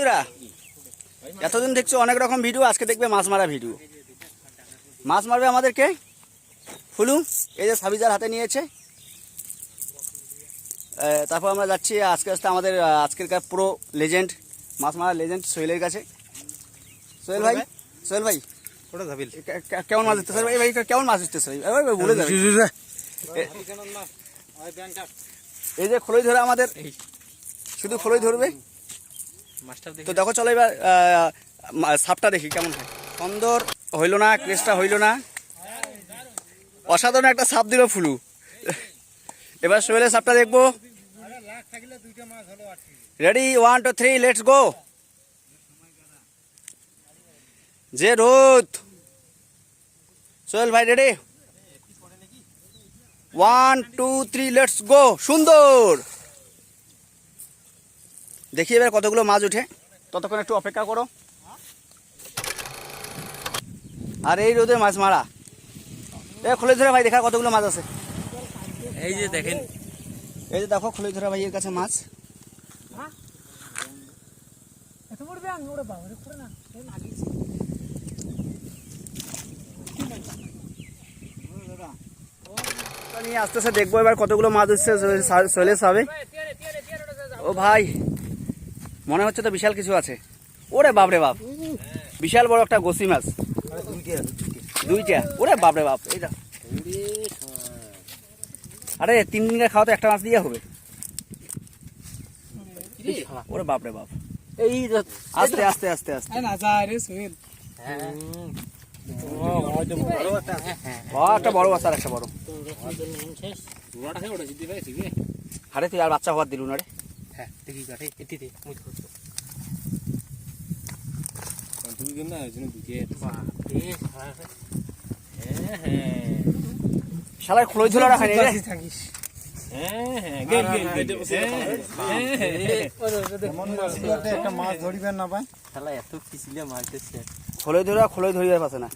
বন্ধুরা এতদিন দেখছ অনেক রকম ভিডিও আজকে দেখবে মাছ মারা ভিডিও। মাছ মারবে আমাদেরকে ফুলু এই যে সাবিজার হাতে নিয়েছে। তারপর আমরা যাচ্ছি আজকে আজকে আমাদের আজকেরকার পুরো লেজেন্ড মাছ মারা লেজেন্ড সোহেলের কাছে। সোহেল ভাই? সোহেল ভাই? কেমন মাছ দিতেছে ভাই ভাই কেমন মাছ দিতেছে ভাই? ভাই, বলে যাবে এই যে খোলই ধরে আমাদের। শুধু খোলই ধরবে? তো দেখো, চলো এবার সাপটা দেখি কেমন হয়। সুন্দর হইল না, ক্রেসটা হইল না। অসাধারণ একটা সাপ দিল ফুলু। এবার সোহেলের সাপটা দেখব। Ready one two three let's go যে রোদ। সোহেল ভাই ready one two three let's go সুন্দর। দেখি এবার কতগুলো মাছ উঠে ততক্ষণ একটু অপেক্ষা করো। আর এই রোদে মাছ মারা। এ খুলে ধরে ভাই দেখা কতগুলো মাছ আছে। এই যে দেখেন। এই যে দেখো খুলে ধরে ভাইয়ের কাছে মাছ। নিয়ে আস্তে আস্তে দেখব এবার কতগুলো মাছ উঠছে চলে সাবে ও ভাই মনে হচ্ছে তো বিশাল কিছু আছে। ওরে বাপরে বাপ। বিশাল বড় একটা গোসি মাছ। দুইটা। ওরে বাপরে বাপ। এইটা আরে তিন দিনের খাওয়া তো একটা মাছ দিয়ে হবে। ওরে বাপরে বাপ। এই আস্তে আস্তে আস্তে আস্তে। না যায় রে একটা বড় মাছ আর একটা বড়। আরে তুই আর বাচ্চা হওয়ার দিলু না রে। হ্যাঁ দেখি এটিতে ধরছো না হ্যাঁ হ্যাঁ শালার খোলই রাখা নেই থাকিস হ্যাঁ হ্যাঁ মাছ ধরিবেন না ভাই শালা এত পিছলে মারতেছে খোলই ধরে খোলই ধরিবার না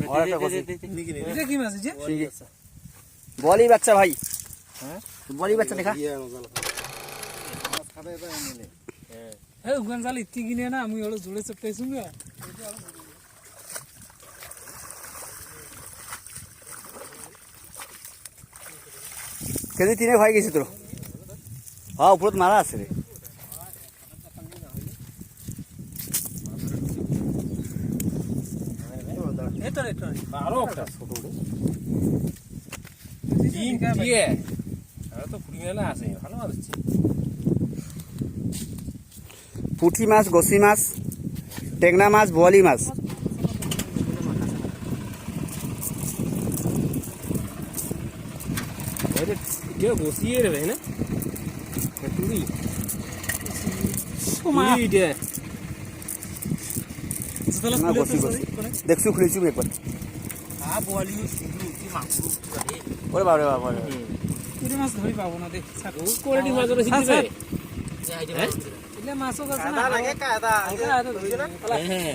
মাছ বলি বাচ্চা ভাই হ্যাঁ? বলি বাচ্চা দেখা। হে উগান জাল ইতি কিনে না আমি হলো জোড়ে চপটাইছু কেজি তিনে হয়ে গেছে তোর? হ্যাঁ উপরত মারা আছে রে। এটা এটা আরও একটা। ছোট আর তো কুড়ি মেলা ভালো মাছ হচ্ছে। পুঁটি মাছ গসি মাছ টেংনা মাছ বোয়ালি মাছ। কেউ বসিয়ে রে না? দেখছু খুলেছি একবার। মাংস। ওরে বাপরে বাপ ওরে। পুরি মাছ ধরি পাবো না দেখি কোয়ালিটি মাছ ওরা শিখতে পারে এলে মাছও আছে না? লাগে কাদা। হ্যাঁ।